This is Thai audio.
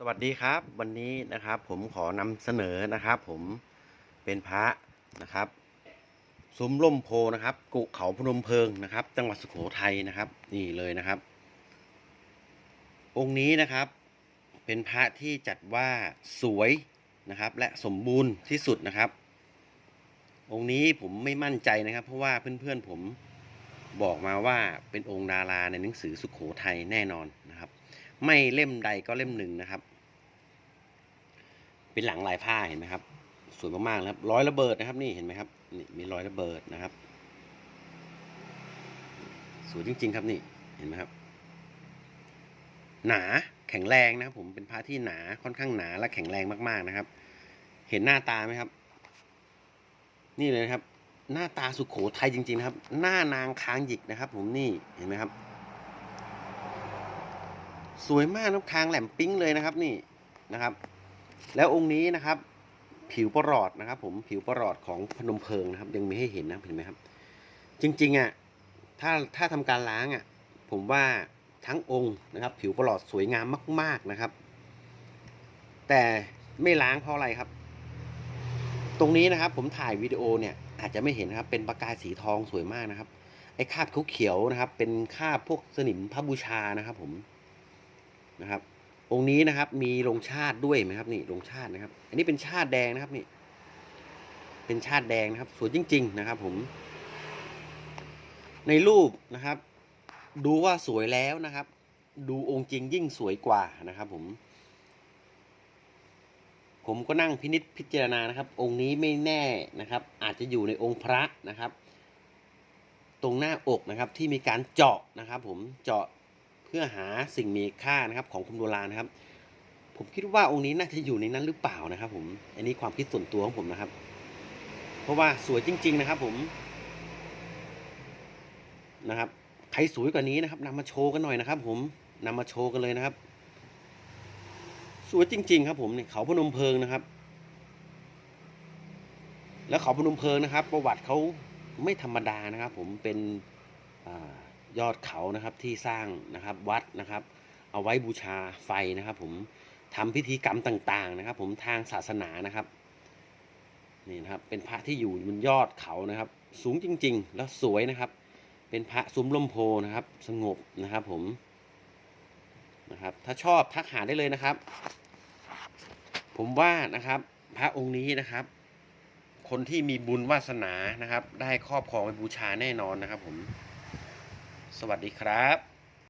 สวัสดีครับวันนี้นะครับผมขอนำเสนอนะครับ ผมเป็นพระนะครับ ซุ้มล่มโพนะครับ กุเขาพนมเพิงนะครับ จังหวัดสุโขทัยนะครับ นี่เลยนะครับ องค์นี้นะครับ เป็นพระที่จัดว่าสวยนะครับ และสมบูรณ์ที่สุดนะครับ องค์นี้ผมไม่มั่นใจนะครับ เพราะว่าเพื่อนๆผมบอกมาว่าเป็นองค์ดาราในหนังสือสุโขทัยแน่นอนนะครับ ไม่เล่มใดก็เล่มหนึ่งนะครับ เป็นหลังลายผ้าเห็นไหมครับ สวยมากๆครับร้อยระเบิดนะครับ นี่เห็นไหมครับนี่มีร้อยระเบิดนะครับ สวยจริง ๆ ครับนี่เห็นไหมครับ หนาแข็งแรงนะครับผมเป็นผ้าที่หนาค่อนข้างหนาและแข็งแรงมากๆนะครับ เห็นหน้าตาไหมครับ นี่เลยครับ หน้าตาสุขโขทัยจริง ๆ ครับ หน้านางค้างหยิกนะครับ ผมนี่เห็นไหมครับ สวยมากนะครับคางแหลมปิ้งเลยนะครับนี่นะครับ แล้วองค์นี้นะครับ ผิวประหลอดนะครับ ผมผิวประหลอดของพนมเพิงนะครับ ยังมีให้เห็นนะเห็นไหมครับ จริงๆอะถ้าถ้าทำการล้างอะ ผมว่าทั้งองค์นะครับ ผิวประหลอดสวยงามมาก ๆนะครับ แต่ไม่ล้างเพราะอะไรครับ ตรงนี้นะครับ ผมถ่ายวิดีโอเนี่ยอาจจะไม่เห็นนะครับ เป็นประกายสีทองสวยมากนะครับไอ้คาบเขียวๆนะครับ เป็นคาบพวกสนิมพระบูชานะครับ ผม นะครับ องค์นี้นะครับ มีลงชาติด้วยไหมครับ นี่ลงชาตินะครับ อันนี้เป็นชาติแดงนะครับนี่เป็นชาติแดงนะครับสวยจริง ๆ นะครับ ผม ในรูปนะครับ ดูว่าสวยแล้วนะครับ ดูองค์จริงยิ่งสวยกว่านะครับ ผม ผมก็นั่งพินิษพิจารณานะครับ องค์นี้ไม่แน่นะครับ อาจจะอยู่ในองค์พระนะครับ ตรงหน้าอกนะครับ ที่มีการเจาะนะครับ ผมเจาะ พื่อหาสิ่งมีค่านะครับของคุณโบราณนะครับ ผมคิดว่าองค์นี้น่าจะอยู่ในนั้นหรือเปล่านะครับ ผม อันนี้ความคิดส่วนตัวของผมนะครับ เพราะว่าสวยจริง ๆ นะครับ ผมนะครับ ใครสวยกว่านี้นะครับนำมาโชว์กันหน่อยนะครับ ผมนำมาโชว์กันเลยนะครับ สวยจริง ๆ ครับ ผมเนี่ยเขาพนมเพิงนะครับ แล้วเขาพนมเพลิงนะครับ ประวัติเขาไม่ธรรมดานะครับ ผมเป็นอา ยอดเขานะครับที่สร้างนะครับวัดนะครับ เอาไว้บูชาไฟนะครับ ผมทำพิธีกรรมต่างๆนะครับ ผมทางศาสนานะครับนี่นะครับเป็นพระที่อยู่บนยอดเขานะครับ สูงจริง ๆ แล้วสวยนะครับ เป็นพระซุ้มล่มโพนะครับ สงบนะครับ ผมนะครับ ถ้าชอบทักหาได้เลยนะครับ ผมว่านะครับ พระองค์นี้นะครับ คนที่มีบุญวาสนานะครับ ได้ครอบครองไว้บูชาแน่นอนนะครับ ผม สวัสดีครับ